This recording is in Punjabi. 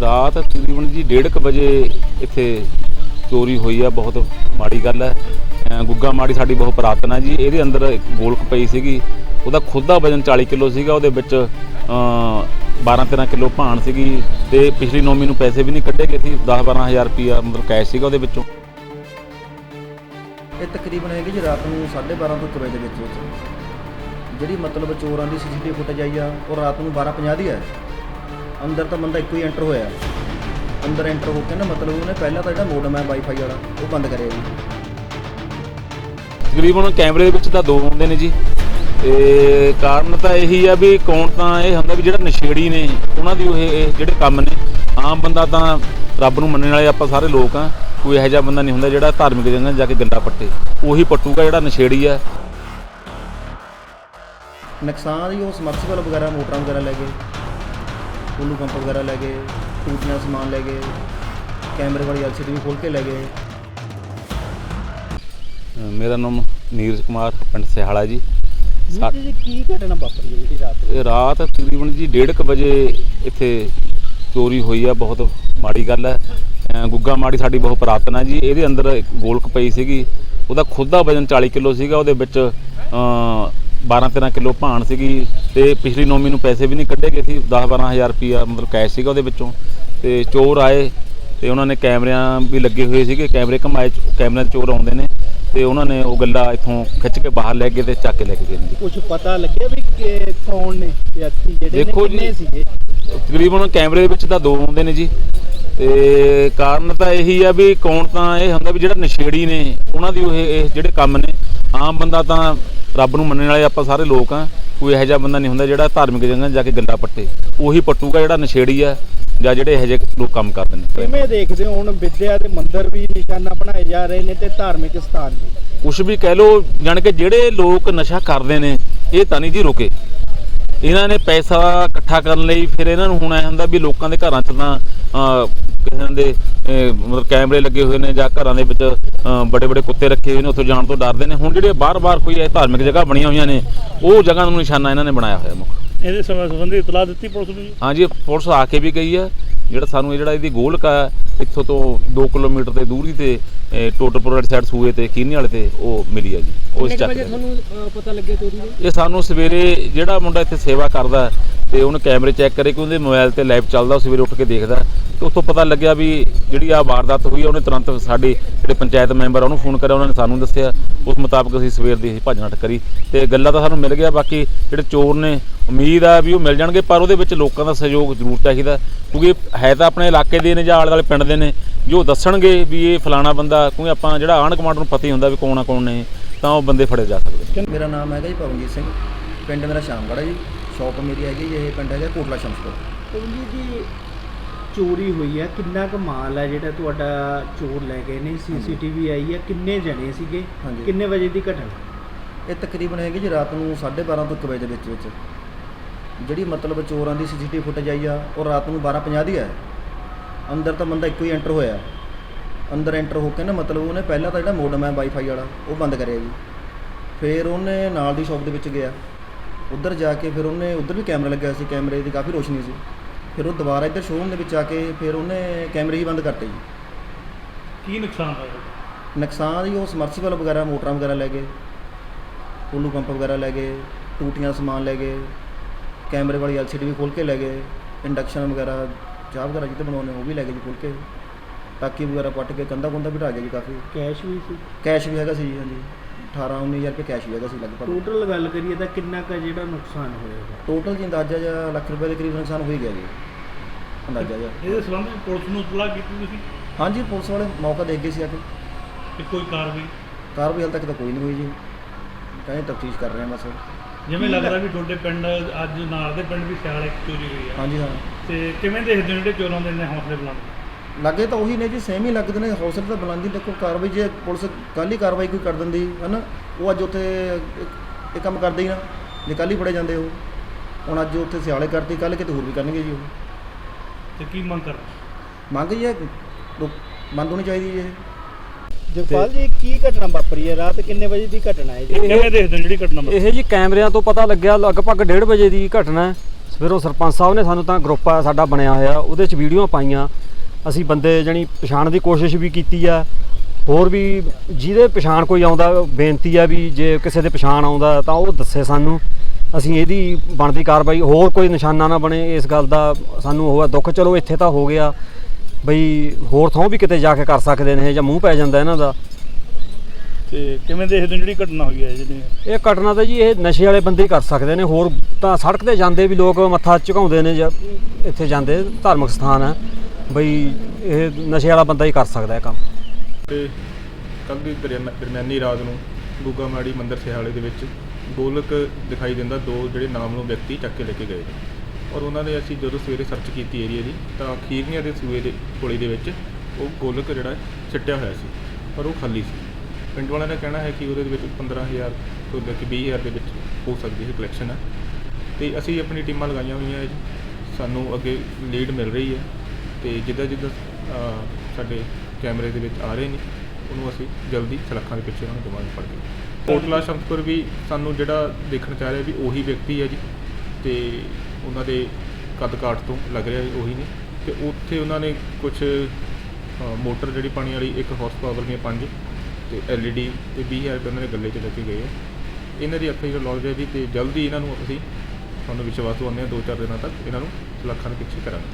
ਰਾਤ ਤਕਰੀਬਨ ਜੀ 1:30 ਵਜੇ ਇੱਥੇ ਚੋਰੀ ਹੋਈ ਆ, ਬਹੁਤ ਮਾੜੀ ਗੱਲ ਹੈ ਗੁੱਗਾ ਮਾੜੀ ਸਾਡੀ ਬਹੁਤ ਪੁਰਾਤਨ ਹੈ ਜੀ, ਇਹਦੇ ਅੰਦਰ ਇੱਕ ਗੋਲਕ ਪਈ ਸੀਗੀ, ਉਹਦਾ ਖੁਦ ਦਾ ਵਜ਼ਨ 40 ਕਿਲੋ ਸੀਗਾ, ਉਹਦੇ ਵਿੱਚ 12-13 ਕਿਲੋ ਭਾਣ ਸੀਗੀ ਤੇ ਪਿਛਲੀ ਨੌਮੀ ਨੂੰ ਪੈਸੇ ਵੀ ਨਹੀਂ ਕੱਢੇ ਗਏ ਸੀ 10-12000 ਰੁਪਿਆ ਮਤਲਬ ਕੈਸ਼ ਸੀਗਾ ਉਹਦੇ ਵਿੱਚੋਂ। ਇਹ ਤਕਰੀਬਨ ਹੈਗੀ ਜੀ ਰਾਤ ਨੂੰ 12:30 ਤੋਂ 1 ਵਜੇ ਦੇ ਵਿੱਚ ਵਿੱਚ। ਜਿਹੜੀ ਮਤਲਬ ਚੋਰਾਂ ਦੀ ਸੀਸੀਟੀਵੀ ਫੁਟੇਜ ਆਈ ਆ, ਉਹ ਰਾਤ ਨੂੰ 12:50 ਦੀ ਹੈ ਅੰਦਰ ਤਾਂ ਬੰਦਾ ਇੱਕੋ ਹੀ ਐਂਟਰ ਹੋਇਆ। ਅੰਦਰ ਐਂਟਰ ਹੋ ਕੇ ਨਾ ਮਤਲਬ ਉਹਨੇ ਪਹਿਲਾਂ ਤਾਂ ਜਿਹੜਾ ਮੋਡਮ ਹੈ ਵਾਈਫਾਈ ਵਾਲਾ ਉਹ ਬੰਦ ਕਰਿਆ ਜੀ। ਤਕਰੀਬਨ ਕੈਮਰੇ ਦੇ ਵਿੱਚ ਤਾਂ ਦੋ ਆਉਂਦੇ ਨੇ ਜੀ। ਤੇ ਕਾਰਨ ਤਾਂ ਇਹੀ ਆ ਵੀ ਕੌਣ ਤਾਂ ਇਹ ਹੁੰਦਾ ਵੀ ਜਿਹੜਾ ਨਸ਼ੇੜੀ ਨੇ ਉਹਨਾਂ ਦੀ ਉਹ ਇਹ ਜਿਹੜੇ ਕੰਮ ਨੇ। ਆਮ ਬੰਦਾ ਤਾਂ ਰੱਬ ਨੂੰ ਮੰਨਣ ਵਾਲੇ ਆਪਾਂ ਸਾਰੇ ਲੋਕ ਆ ਕੋਈ ਇਹੋ ਜਿਹਾ ਬੰਦਾ ਨਹੀਂ ਹੁੰਦਾ ਜਿਹੜਾ ਧਾਰਮਿਕ ਜਗ੍ਹਾ ਜਾ ਕੇ ਗੰਦਾ ਪੱਟੇ। ਉਹੀ ਪੱਟੂਗਾ ਜਿਹੜਾ ਨਸ਼ੇੜੀ ਆ। ਨੁਕਸਾਨ ਜੀ ਉਹ ਸਮਰਸੀਬਲ ਵਗੈਰਾ ਮੋਟਰਾਂ ਵਗੈਰਾ ਲੈ ਗਏ ਟੂਲੂ ਪੰਪ ਵਗੈਰਾ ਲੈ ਗਏ ਟੂਟੀਆਂ ਸਮਾਨ ਲੈ ਗਏ ਕੈਮਰੇ ਵਾਲੀ ਐਲਸੀਡੀ ਵੀ ਖੋਲ ਕੇ ਲੈ ਗਏ। ਮੇਰਾ ਨਾਮ ਨੀਰਜ ਕੁਮਾਰ ਪਿੰਡ ਸਿਹਾਲਾ ਜੀ। ਸਾ- ਜੀ ਕੀ ਘਟਨਾ ਵਾਪਰੀ ਹੈ ਜਿਹੜੀ ਰਾਤ ਇਹ ਰਾਤ ਤਕਰੀਬਨ ਜੀ 1:30 ਵਜੇ ਇੱਥੇ ਚੋਰੀ ਹੋਈ ਆ ਬਹੁਤ ਮਾੜੀ ਗੱਲ ਹੈ ਅਹ ਗੁੱਗਾ ਮਾੜੀ ਸਾਡੀ ਬਹੁਤ ਪੁਰਾਤਨ ਹੈ ਜੀ ਇਹਦੇ ਅੰਦਰ ਇੱਕ ਗੋਲਕ ਪਈ ਸੀਗੀ। ਉਹਦਾ ਖੁਦ ਦਾ ਵਜ਼ਨ 40 ਕਿਲੋ ਸੀਗਾ ਉਹਦੇ ਵਿੱਚ 12-13 ਕਿਲੋ ਭਾਣ ਸੀਗੀ ਤੇ ਪਿਛਲੀ ਨੌਮੀ ਨੂੰ ਪੈਸੇ ਵੀ ਨਹੀਂ ਕੱਢੇ ਗਏ ਸੀ 10-12000 ਰੁਪਿਆ ਮਤਲਬ ਕੈਸ਼ ਸੀਗਾ ਉਹਦੇ ਵਿੱਚੋਂ। ਤੇ ਚੋਰ ਆਏ ਤੇ ਉਹਨਾਂ ਨੇ ਕੈਮਰਿਆਂ ਵੀ ਲੱਗੇ ਹੋਏ ਸੀਗੇ ਕੈਮਰੇ ਘਮਾਏ ਕੈਮਰਿਆਂ ਚੋਰ ਆਉਂਦੇ ਨੇ ਤੇ ਉਹਨਾਂ ਨੇ ਉਹ ਗੱਲਾ ਇੱਥੋਂ ਖਿੱਚ ਕੇ ਬਾਹਰ ਲੈ ਗਏ ਤੇ ਚੱਕ ਕੇ ਲੈ ਕੇ ਗਏ ਨੇ ਕੁਝ ਪਤਾ ਲੱਗਿਆ ਵੀ ਕਿ ਕੌਣ ਨੇ ਵਿਅਕਤੀ ਜਿਹੜੇ ਨੇ ਕਿੰਨੇ ਸੀਗੇ? ਤਕਰੀਬਨ ਕੈਮਰੇ ਦੇ ਵਿੱਚ ਤਾਂ ਦੋ ਆਉਂਦੇ ਨੇ ਜੀ। ਤੇ ਕਾਰਨ ਤਾਂ ਇਹੀ ਆ ਵੀ ਕੌਣ ਤਾਂ ਇਹ ਹੁੰਦਾ ਵੀ ਜਿਹੜਾ ਨਸ਼ੇੜੀ ਨੇ ਉਹਨਾਂ ਦੀ ਉਹ ਇਹ ਜਿਹੜੇ ਕੰਮ ਨੇ ਆਮ ਬੰਦਾ ਤਾਂ ਰੱਬ ਨੂੰ ਮੰਨਣ ਵਾਲੇ ਆਪਾਂ ਸਾਰੇ ਲੋਕ ਆ ਕੋਈ ਇਹੋ ਜਿਹਾ ਬੰਦਾ ਨਹੀਂ ਹੁੰਦਾ ਜਿਹੜਾ ਧਾਰਮਿਕ ਜਗ੍ਹਾ ਜਾ ਕੇ ਗੰਦਾ ਪੱਟੇ। ਉਹੀ ਪੱਟੂਗਾ ਜਿਹੜਾ ਨਸ਼ੇੜੀ ਆ ਜਾਂ ਜਿਹੜੇ ਇਹੋ ਜਿਹੇ ਲੋਕ ਕੰਮ ਕਰਦੇ ਨੇ। ਕਿਵੇਂ ਦੇਖਦੇ ਹੋ ਹੁਣ ਵਿਦਿਆ ਦੇ ਮੰਦਿਰ ਵੀ ਨਿਸ਼ਾਨਾ ਬਣਾਏ ਜਾ ਰਹੇ ਨੇ ਤੇ ਧਾਰਮਿਕ ਸਥਾਨ ਵੀ? ਕੁਛ ਵੀ ਕਹਿ ਲੋ ਜਾਣ ਕੇ ਜਿਹੜੇ ਲੋਕ ਨਸ਼ਾ ਕਰਦੇ ਨੇ ਇਹ ਤਾਂ ਨਹੀਂ ਜੀ ਰੁਕੇ। ਇਹਨਾਂ ਨੇ ਪੈਸਾ ਇਕੱਠਾ ਕਰਨ ਲਈ ਫਿਰ ਇਹਨਾਂ ਨੂੰ ਹੁਣ ਐ ਹੁੰਦਾ ਵੀ ਲੋਕਾਂ ਦੇ ਘਰਾਂ 'ਚ ਤਾਂ ਕਿਸੇ ਦੇ ਮਤਲਬ ਕੈਮਰੇ ਲੱਗੇ ਹੋਏ ਨੇ ਜਾਂ ਘਰਾਂ ਦੇ ਵਿੱਚ ਵੱਡੇ ਵੱਡੇ ਕੁੱਤੇ ਰੱਖੇ ਹੋਏ ਨੇ ਉੱਥੋਂ ਜਾਣ ਤੋਂ ਡਰਦੇ ਨੇ। ਹੁਣ ਜਿਹੜੇ ਬਾਰ-ਬਾਰ ਕੋਈ ਇਹ ਧਾਰਮਿਕ ਜਗ੍ਹਾ ਬਣੀਆਂ ਹੋਈਆਂ ਨੇ ਉਹ ਜਗ੍ਹਾ ਨੂੰ ਨਿਸ਼ਾਨਾ ਇਹਨਾਂ ਨੇ ਬਣਾਇਆ ਹੋਇਆ ਮੁੱਖ। ਇਹਦੇ ਸਮੇਂ ਸੰਬੰਧੀ ਇਤਲਾਹ ਦਿੱਤੀ ਪੁਲਿਸ ਨੂੰ ਜੀ? ਹਾਂਜੀ ਪੁਲਿਸ ਆ ਕੇ ਵੀ ਗਈ ਆ ਜਿਹੜਾ ਸਾਨੂੰ ਇਹ ਜਿਹੜਾ ਇਹਦੀ ਗੋਲਕ ਆ ਇੱਥੋਂ ਤੋਂ 2 ਕਿਲੋਮੀਟਰ ਦੇ ਦੂਰੀ ਤੇ ਅਹ, ਟੋਟਰਪੁਰ ਵਾਲੀ ਸਾਈਡ ਸੂਏ ਤੇ ਕੀਨੀ ਵਾਲੇ ਤੇ ਉਹ ਮਿਲੀ ਆ ਜੀ। ਉਸ ਚੱਕ। ਤੁਹਾਨੂੰ ਪਤਾ ਲੱਗਿਆ ਚੋਰੀ ਦਾ ਇਹ ਸਾਨੂੰ ਸਵੇਰੇ ਜਿਹੜਾ ਮੁੰਡਾ ਇੱਥੇ ਸੇਵਾ ਕਰਦਾ ਤੇ ਉਹਨੇ ਕੈਮਰੇ ਚੈੱਕ ਕਰੇ ਕਿ ਉਹਦੇ ਮੋਬਾਈਲ ਤੇ ਲਾਈਵ ਚੱਲਦਾ ਉਹ ਸਵੇਰੇ ਉੱਠ ਕੇ ਦੇਖਦਾ। ਤੇ ਉੱਥੋਂ ਪਤਾ ਲੱਗਿਆ ਵੀ ਜਿਹੜੀ ਆ ਵਾਰਦਾਤ ਹੋਈ ਆ ਉਹਨੇ ਤੁਰੰਤ ਸਾਡੇ ਜਿਹੜੇ ਪੰਚਾਇਤ ਮੈਂਬਰ ਆ ਉਹਨੂੰ ਫੋਨ ਕਰਿਆ ਉਹਨਾਂ ਨੇ ਸਾਨੂੰ ਦੱਸਿਆ। ਉਸ ਮੁਤਾਬਕ ਅਸੀਂ ਸਵੇਰ ਦੀ ਭੱਜ ਨੱਠ ਕਰੀ ਤੇ ਗੱਲਾਂ ਤਾਂ ਸਾਨੂੰ ਮਿਲ ਗਿਆ ਬਾਕੀ ਜਿਹੜੇ ਚੋਰ ਨੇ ਉਮੀਦ ਆ ਵੀ ਉਹ ਮਿਲ ਜਾਣਗੇ ਪਰ ਉਹਦੇ ਵਿੱਚ ਲੋਕਾਂ ਦਾ ਸਹਿਯੋਗ ਜ਼ਰੂਰ ਚਾਹੀਦਾ ਕਿਉਂਕਿ ਹੈ ਤਾਂ ਆਪਣੇ ਇਲਾਕੇ ਦੇ ਨੇ ਜਾਂ ਆਲੇ ਦੁਆਲੇ ਪਿੰਡ ਦੇ ਨੇ ਜੋ ਦੱਸਣਗੇ ਵੀ ਇਹ ਫਲਾਣਾ ਬੰਦਾ ਕਿਉਂਕਿ ਆਪਾਂ ਜਿਹੜਾ ਆਂਢ ਗੁਆਂਢ ਨੂੰ ਪਤਾ ਹੀ ਹੁੰਦਾ ਵੀ ਕੌਣ ਆ ਕੌਣ ਨਹੀਂ ਤਾਂ ਉਹ ਬੰਦੇ ਫੜੇ ਜਾ ਸਕਦੇ ਨੇ। ਮੇਰਾ ਨਾਮ ਹੈਗਾ ਜੀ ਪਵਨਜੀਤ ਸਿੰਘ ਪਿੰਡ ਮੇਰਾ ਸ਼ਾਮਗੜ੍ਹ ਹੈ ਜੀ ਸ਼ਾਪ ਮੇਰੀ ਹੈਗੀ ਜੀ ਇਹ ਪਿੰਡ ਹੈਗਾ ਕੋਟਲਾ ਸ਼ਮਸਪੁਰ। ਪਵਨਜੀਤ ਜੀ ਚੋਰੀ ਹੋਈ ਹੈ ਕਿੰਨਾ ਕੁ ਮਾਲ ਹੈ ਜਿਹੜਾ ਤੁਹਾਡਾ ਚੋਰ ਲੈ ਗਏ ਨੇ? ਸੀਸੀਟੀਵੀ ਆਈ ਹੈ ਕਿੰਨੇ ਜਣੇ ਸੀਗੇ? ਹਾਂਜੀ। ਕਿੰਨੇ ਵਜੇ ਦੀ ਘਟਨਾ? ਇਹ ਤਕਰੀਬਨ ਹੈਗੀ ਜੀ ਰਾਤ ਨੂੰ 12:30 ਤੋਂ 1 ਵਜੇ ਦੇ ਵਿੱਚ ਵਿੱਚ। ਜਿਹੜੀ ਮਤਲਬ ਚੋਰਾਂ ਦੀ ਸੀਸੀਟੀਵੀ ਫੁਟੇਜ ਆਈ ਆ ਉਹ ਰਾਤ ਨੂੰ 12:50 ਦੀ ਹੈ। ਅੰਦਰ ਤਾਂ ਬੰਦਾ ਇੱਕੋ ਹੀ ਐਂਟਰ ਹੋਇਆ। ਅੰਦਰ ਐਂਟਰ ਹੋ ਕੇ ਨਾ ਮਤਲਬ ਉਹਨੇ ਪਹਿਲਾਂ ਤਾਂ ਜਿਹੜਾ ਮੋਡਮ ਹੈ ਵਾਈਫਾਈ ਵਾਲਾ ਉਹ ਬੰਦ ਕਰਿਆ ਜੀ। ਫਿਰ ਉਹਨੇ ਨਾਲ ਦੀ ਸ਼ਾਪ ਦੇ ਵਿੱਚ ਗਿਆ। ਉੱਧਰ ਜਾ ਕੇ ਫਿਰ ਉਹਨੇ ਉੱਧਰ ਵੀ ਕੈਮਰਾ ਲੱਗਿਆ ਸੀ ਕੈਮਰੇ ਦੀ ਕਾਫੀ ਰੋਸ਼ਨੀ ਸੀ। ਫਿਰ ਉਹ ਦੁਬਾਰਾ ਇੱਧਰ ਸ਼ੋਰੂਮ ਦੇ ਵਿੱਚ ਆ ਕੇ ਫਿਰ ਉਹਨੇ ਕੈਮਰੇ ਹੀ ਬੰਦ ਕਰਤੇ ਜੀ। ਕੀ ਨੁਕਸਾਨ ਹੋਇਆ ਨੁਕਸਾਨ ਜੀ ਉਹ ਸਮਰਸੀਬਲ ਵਗੈਰਾ ਮੋਟਰਾਂ ਵਗੈਰਾ ਲੈ ਗਏ ਟੂਲੂ ਪੰਪ ਵਗੈਰਾ ਲੈ ਗਏ ਟੂਟੀਆਂ ਸਮਾਨ ਲੈ ਗਏ ਕੈਮਰੇ ਵਾਲੀ ਐਲਸੀਡੀ ਵੀ ਖੋਲ ਕੇ ਲੈ ਗਏ ਇੰਡਕਸ਼ਨ ਵਗੈਰਾ ਚਾਹ ਵਗੈਰਾ ਜਿੱਤੇ ਬਣਾਉਣੇ ਉਹ ਵੀ ਲੈ ਗਏ ਜੀ ਖੋਲ ਕੇ। ਟਾਕੀ ਵਗੈਰਾ ਪੱਟ ਕੇ ਕੰਧਾ ਕੁੰਧਾ ਵੀ ਢਾਹ ਗਿਆ ਜੀ ਕਾਫੀ। ਕੈਸ਼ ਵੀ ਸੀ? ਕੈਸ਼ ਵੀ ਹੈਗਾ ਸੀ ਜੀ ਹਾਂਜੀ। 18 19000 ਰੁਪਏ ਕੈਸ਼ ਵੀ ਹੈਗਾ ਸੀ ਲਗਭਗ। ਟੋਟਲ ਗੱਲ ਕਰੀਏ ਤਾਂ ਕਿੰਨਾ ਕੁ ਜਿਹੜਾ ਨੁਕਸਾਨ ਹੋਏਗਾ ਟੋਟਲ ਜੀ ਅੰਦਾਜ਼ਾ ਜਿਹਾ ਲੱਖ ਰੁਪਏ ਦੇ ਕਰੀਬ ਨੁਕਸਾਨ ਹੋ ਹੀ ਗਿਆ ਜੀ। ਅੰਦਾਜ਼ਾ ਜਿਹਾ ਇਹਦੇ ਸੰਬੰਧ ਵਿੱਚ ਪੁਲਿਸ ਨੂੰ ਇਤਲਾਹ ਕੀਤੀ ਤੁਸੀਂ? ਹਾਂਜੀ ਪੁਲਿਸ ਵਾਲੇ ਮੌਕਾ ਦੇਖ ਗਏ ਸੀ ਆ ਕੇ। ਕਿ ਕੋਈ ਕਾਰਵਾਈ? ਕਾਰਵਾਈ ਹਾਲ ਤੱਕ ਤਾਂ ਕੋਈ ਨਹੀਂ ਹੋਈ ਜੀ। ਕਹਿੰਦੇ ਤਫਤੀਸ਼ ਕਰ ਰਹੇ ਹਾਂ ਬਸ। ਜਿਵੇਂ ਲੱਗਦਾ ਵੀ ਤੁਹਾਡੇ ਪਿੰਡ ਅੱਜ ਨਾਲ ਦੇ ਪਿੰਡ ਵੀ ਸਿਆਲ ਇੱਕ ਚੋਰੀ ਹੋਈ ਆ। ਹਾਂਜੀ ਹਾਂ। ਤੇ ਕਿਵੇਂ ਦੇਖਦੇ ਹੋ ਜਿਹੜੇ ਚੋਰਾਂ ਦੇ ਨੇ ਹੌਸਲੇ ਬੁਲੰਦ? ਲੱਗੇ ਤਾਂ ਉਹੀ ਨੇ ਜੀ ਸੇਮ ਹੀ ਲੱਗਦੇ ਨੇ। ਹੌਸਲੇ ਤਾਂ ਬੁਲੰਦੀ ਦੇਖੋ ਕਾਰਵਾਈ ਜੇ ਪੁਲਿਸ ਕੱਲ੍ਹ ਹੀ ਕਾਰਵਾਈ ਕੋਈ ਕਰ ਦਿੰਦੀ ਹਨਾ? ਉਹ ਅੱਜ ਉੱਥੇ ਇਹ- ਕੰਮ ਕਰਦੇ ਹੀ ਨਾ। ਜੇ ਕੱਲ੍ਹ ਹੀ ਫੜੇ ਜਾਂਦੇ ਉਹ। ਹੁਣ ਅੱਜ ਉੱਥੇ ਸਿਆਲੇ ਕਰਤੀ ਕੱਲ੍ਹ ਕਿਤੇ ਹੋਰ ਵੀ ਕਰਨਗੇ ਜੀ ਉਹ। ਤੇ ਕੀ ਮੰਗ ਕਰ ਮੰਗ ਜੀ ਇਹ ਬੰਦ ਹੋਣੀ ਚਾਹੀਦੀ ਜੀ ਇਹ। ਜਗਪਾਲ ਜੀ ਕੀ ਘਟਨਾ ਵਾਪਰੀ ਹੈ? ਰਾਤ ਕਿੰਨੇ ਵਜੇ ਦੀ ਘਟਨਾ ਹੈ ਜੀ? ਕਿਵੇਂ ਦੇਖਦੇ ਹੋ ਜਿਹੜੀ ਘਟਨਾ ਵਾਪਰੀ? ਇਹ ਜੀ ਕੈਮਰਿਆਂ ਤੋਂ ਪਤਾ ਲੱਗਿਆ ਲਗਭਗ 1:30 ਵਜੇ ਦੀ ਘਟਨਾ ਹੈ। ਫਿਰ ਉਹ ਸਰਪੰਚ ਸਾਹਿਬ ਨੇ ਸਾਨੂੰ ਤਾਂ ਗਰੁੱਪ ਆ ਸਾਡਾ ਬਣਿਆ ਹੋਇਆ ਉਹਦੇ 'ਚ ਵੀਡੀਓ ਪਾਈਆਂ। ਅਸੀਂ ਬੰਦੇ ਜਣੀ ਪਛਾਣ ਦੀ ਕੋਸ਼ਿਸ਼ ਵੀ ਕੀਤੀ ਆ। ਹੋਰ ਵੀ ਜਿਹਦੇ ਪਛਾਣ ਕੋਈ ਆਉਂਦਾ ਬੇਨਤੀ ਆ ਵੀ ਜੇ ਕਿਸੇ ਦੇ ਪਛਾਣ ਆਉਂਦਾ ਤਾਂ ਉਹ ਦੱਸੇ ਸਾਨੂੰ। ਅਸੀਂ ਇਹਦੀ ਬਣਦੀ ਕਾਰਵਾਈ ਹੋਰ ਕੋਈ ਨਿਸ਼ਾਨਾ ਨਾ ਬਣੇ ਇਸ ਗੱਲ ਦਾ। ਸਾਨੂੰ ਹੋਇਆ ਦੁੱਖ ਚਲੋ ਇੱਥੇ ਤਾਂ ਹੋ ਗਿਆ। ਬਈ ਹੋਰ ਥਾਂ ਵੀ ਕਿਤੇ ਜਾ ਕੇ ਕਰ ਸਕਦੇ ਨੇ ਜਾਂ ਮੂੰਹ ਪੈ ਜਾਂਦਾ ਇਹਨਾਂ ਦਾ। ਤੇ ਕਿਵੇਂ ਦੇਖਦੇ ਹੋ ਜਿਹੜੀ ਘਟਨਾ ਹੋਈ ਹੈ ਜਿਹੜੀ? ਇਹ ਘਟਨਾ ਤਾਂ ਜੀ ਇਹ ਨਸ਼ੇ ਵਾਲੇ ਬੰਦੇ ਹੀ ਕਰ ਸਕਦੇ ਨੇ। ਹੋਰ ਤਾਂ ਸੜਕ ਤੇ ਜਾਂਦੇ ਵੀ ਲੋਕ ਮੱਥਾ ਝੁਕਾਉਂਦੇ ਨੇ ਜਾਂ ਇੱਥੇ ਜਾਂਦੇ ਧਾਰਮਿਕ ਸਥਾਨ ਹੈ। ਬਈ ਇਹ ਨਸ਼ੇ ਵਾਲਾ ਬੰਦਾ ਹੀ ਕਰ ਸਕਦਾ ਇਹ ਕੰਮ। ਤੇ ਕੱਲ੍ਹ ਦੀ ਦਰਮਿਆ- ਦਰਮਿਆਨੀ ਰਾਤ ਨੂੰ ਗੁੱਗਾ ਮਾੜੀ ਮੰਦਿਰ ਸਿਹਾਲੇ ਦੇ ਵਿੱਚ ਗੋਲਕ ਦਿਖਾਈ ਦਿੰਦਾ, ਦੋ ਜਿਹੜੇ ਨਾਮ ਨੂੰ ਵਿਅਕਤੀ ਚੱਕ ਕੇ ਲੈ ਕੇ ਗਏ। ਔਰ ਉਹਨਾਂ ਨੇ ਅਸੀਂ ਜਦੋਂ ਸਵੇਰੇ ਸਰਚ ਕੀਤੀ ਏਰੀਆ ਦੀ, ਤਾਂ ਖੀਰਨੀਆਂ ਦੇ ਸੂਏ ਦੇ ਕੋਲੇ ਦੇ ਵਿੱਚ ਉਹ ਗੋਲਕ ਜਿਹੜਾ ਸਿੱਟਿਆ ਹੋਇਆ ਸੀ ਪਰ ਉਹ ਖਾਲੀ ਸੀ। ਪਿੰਡ ਵਾਲਿਆਂ ਦਾ ਕਹਿਣਾ ਹੈ ਕਿ ਉਹਦੇ ਵਿੱਚ 15000 ਤੋਂ ਲੈ ਕੇ 20000 ਦੇ ਵਿੱਚ ਹੋ ਸਕਦੀ ਹੈ ਕਲੈਕਸ਼ਨ ਹੈ। ਤੇ ਅਸੀਂ ਆਪਣੀ ਟੀਮਾਂ ਲਗਾਈਆਂ ਹੋਈਆਂ ਹੈ ਜੀ। ਸਾਨੂੰ ਅੱਗੇ ਲੀਡ ਮਿਲ ਰਹੀ ਹੈ ਤੇ ਜਿੱਦਾਂ ਜਿੱਦਾਂ ਸਾਡੇ ਕੈਮਰੇ ਦੇ ਵਿੱਚ ਆ ਰਹੇ ਨੇ, ਉਹਨੂੰ ਅਸੀਂ ਜਲਦੀ ਸਲਾਖਾਂ ਦੇ ਪਿੱਛੇ ਉਹਨਾਂ ਨੂੰ ਦਵਾਂਗੇ ਫੜ ਕੇ ਕੋਟਲਾ ਸ਼ਮਸਪੁਰ ਵੀ ਸਾਨੂੰ ਜਿਹੜਾ ਦੇਖਣ ਚ ਆ ਰਿਹਾ ਵੀ ਉਹੀ ਵਿਅਕਤੀ ਹੈ ਜੀ। ਤੇ ਉਹਨਾਂ ਦੇ ਕੱਦ ਤੋਂ ਲੱਗ ਰਿਹਾ ਵੀ ਉਹੀ ਨੇ ਤੇ ਉੱਥੇ ਉਹਨਾਂ ਨੇ ਕੁਝ ਮੋਟਰ ਜਿਹੜੀ ਪਾਣੀ ਵਾਲੀ ਇੱਕ ਹਾਰਸ ਪਾਵਰ ਦੀਆਂ ਪੰਜ ਤੇ LED ਤੇ 20000 ਰੁਪਏ ਉਹਨਾਂ ਨੇ ਗੱਲੇ 'ਚ ਲੈ ਕੇ ਗਏ ਆ। ਇਹਨਾਂ ਦੀ ਅੱਖਾਂ ਜਿਹੜਾ ਲੌਜ ਹੈ ਜੀ ਤੇ ਜਲਦੀ ਇਹਨਾਂ ਨੂੰ ਅਸੀਂ ਤੁਹਾਨੂੰ ਵਿਸ਼ਵਾਸ ਦਵਾਉਂਦੇ ਹਾਂ, ਦੋ ਚਾਰ ਦਿਨਾਂ ਤੱਕ ਇਹਨਾਂ ਨੂੰ ਸਲਾਖਾਂ ਦੇ ਪਿੱਛੇ ਕਰਾਂਗੇ।